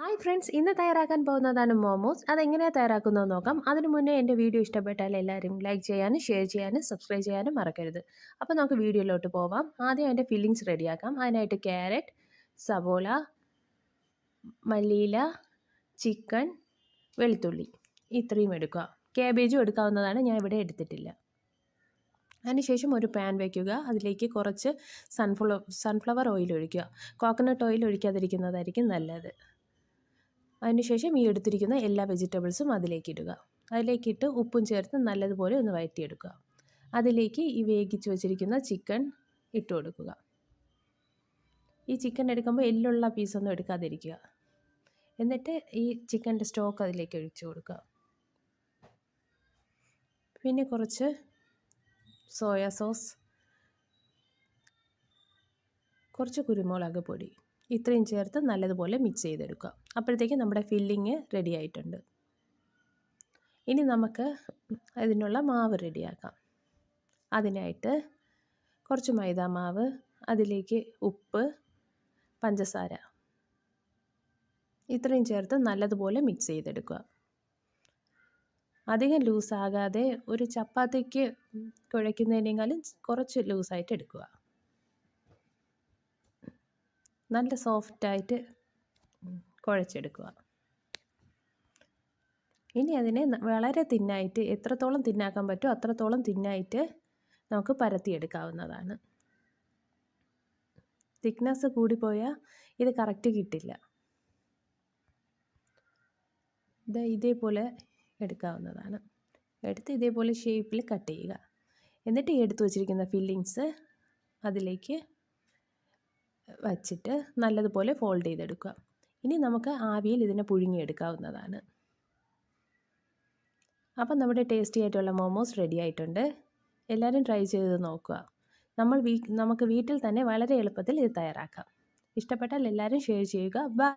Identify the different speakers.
Speaker 1: Hi friends ഇന്ന് തയ്യാറാക്കാൻ പോകുന്നതാണ് മോമോസ് അതെങ്ങനെയാണ് തയ്യാറാക്കുന്നത് നോക്കാം. അതിനു മുന്നേ എന്റെ വീഡിയോ ഇഷ്ടപ്പെട്ടാൽ എല്ലാവരും ലൈക്ക് ചെയ്യാനും ഷെയർ ചെയ്യാനും സബ്സ്ക്രൈബ് ചെയ്യാനും മറക്കരുത്. അപ്പോൾ നമുക്ക് വീഡിയോയിലോട്ട് പോവാം. ആദ്യം അതിന്റെ ഫില്ലിങ്സ് റെഡിയാക്കാം അതിനായിട്ട് ക്യാരറ്റ് സവോള മല്ലിയില ചിക്കൻ വെളുത്തുള്ളി. ഇത്രയും എടുക്കുക. കാബേജും എടുക്കാവുന്നതാണ്. ഞാൻ ഇവിടെ എടുത്തിട്ടില്ല. അതിനുശേഷം ഒരു പാൻ വയ്ക്കുക അതിലേക്ക് കുറച്ച് സൺഫ്ലവർ സൺഫ്ലവർ ഓയിൽ ഒഴിക്കുക. കോക്കനട്ട് ഓയിൽ ഒഴിക്കാതിരിക്കുന്നതായിരിക്കും നല്ലത്. അതിനുശേഷം ഈ എടുത്തിരിക്കുന്ന എല്ലാ വെജിറ്റബിൾസും അതിലേക്ക് ഇടുക അതിലേക്കിട്ട് ഉപ്പും ചേർത്ത് നല്ലതുപോലെ ഒന്ന് വഴറ്റിയെടുക്കുക. അതിലേക്ക് ഈ വേവിച്ച് വെച്ചിരിക്കുന്ന ചിക്കൻ ഇട്ട് കൊടുക്കുക. ഈ ചിക്കൻ എടുക്കുമ്പോൾ എല്ലുള്ള പീസൊന്നും എടുക്കാതിരിക്കുക. എന്നിട്ട് ഈ ചിക്കന്റെ സ്റ്റോക്ക് അതിലേക്ക് ഒഴിച്ചു കൊടുക്കുക. പിന്നെ കുറച്ച് സോയാ സോസ് കുറച്ച് കുരുമുളക് പൊടി. ഇത്രയും ചേർത്ത് നല്ലതുപോലെ മിക്സ് ചെയ്തെടുക്കുക. അപ്പോഴത്തേക്ക് നമ്മുടെ ഫില്ലിങ് റെഡി ആയിട്ടുണ്ട്. ഇനി നമുക്ക് അതിനുള്ള മാവ് റെഡിയാക്കാം അതിനായിട്ട് കുറച്ച് മൈദ മാവ് അതിലേക്ക് ഉപ്പ് പഞ്ചസാര. ഇത്രയും ചേർത്ത് നല്ലതുപോലെ മിക്സ് ചെയ്തെടുക്കുക. അധികം ലൂസാകാതെ ഒരു ചപ്പാത്തിക്ക് കുഴയ്ക്കുന്നതിനേക്കാളും കുറച്ച് ലൂസായിട്ട് എടുക്കുക. നല്ല സോഫ്റ്റായിട്ട് കുഴച്ചെടുക്കുക. ഇനി അതിനെ വളരെ തിന്നായിട്ട് എത്രത്തോളം തിന്നാക്കാൻ പറ്റുമോ അത്രത്തോളം തിന്നായിട്ട് നമുക്ക് പരത്തിയെടുക്കാവുന്നതാണ്. തിക്നെസ് കൂടിപ്പോയാൽ ഇത് കറക്റ്റ് കിട്ടില്ല. ഇത് ഇതേപോലെ എടുക്കാവുന്നതാണ്. എടുത്ത് ഇതേപോലെ ഷേപ്പിൽ കട്ട് ചെയ്യുക. എന്നിട്ട് എടുത്തു വച്ചിരിക്കുന്ന ഫില്ലിങ്സ് അതിലേക്ക് വച്ചിട്ട് നല്ലതുപോലെ ഫോൾഡ് ചെയ്തെടുക്കുക. ഇനി നമുക്ക് ആവിയിൽ ഇതിനെ പുഴുങ്ങിയെടുക്കാവുന്നതാണ്. അപ്പം നമ്മുടെ ടേസ്റ്റി ആയിട്ടുള്ള മോമോസ് റെഡി ആയിട്ടുണ്ട്. എല്ലാവരും ട്രൈ ചെയ്ത് നോക്കുക. നമ്മൾ വീ നമുക്ക് വീട്ടിൽ തന്നെ വളരെ എളുപ്പത്തിൽ ഇത് തയ്യാറാക്കാം. ഇഷ്ടപ്പെട്ടാൽ എല്ലാവരും ഷെയർ ചെയ്യുക. ബൈ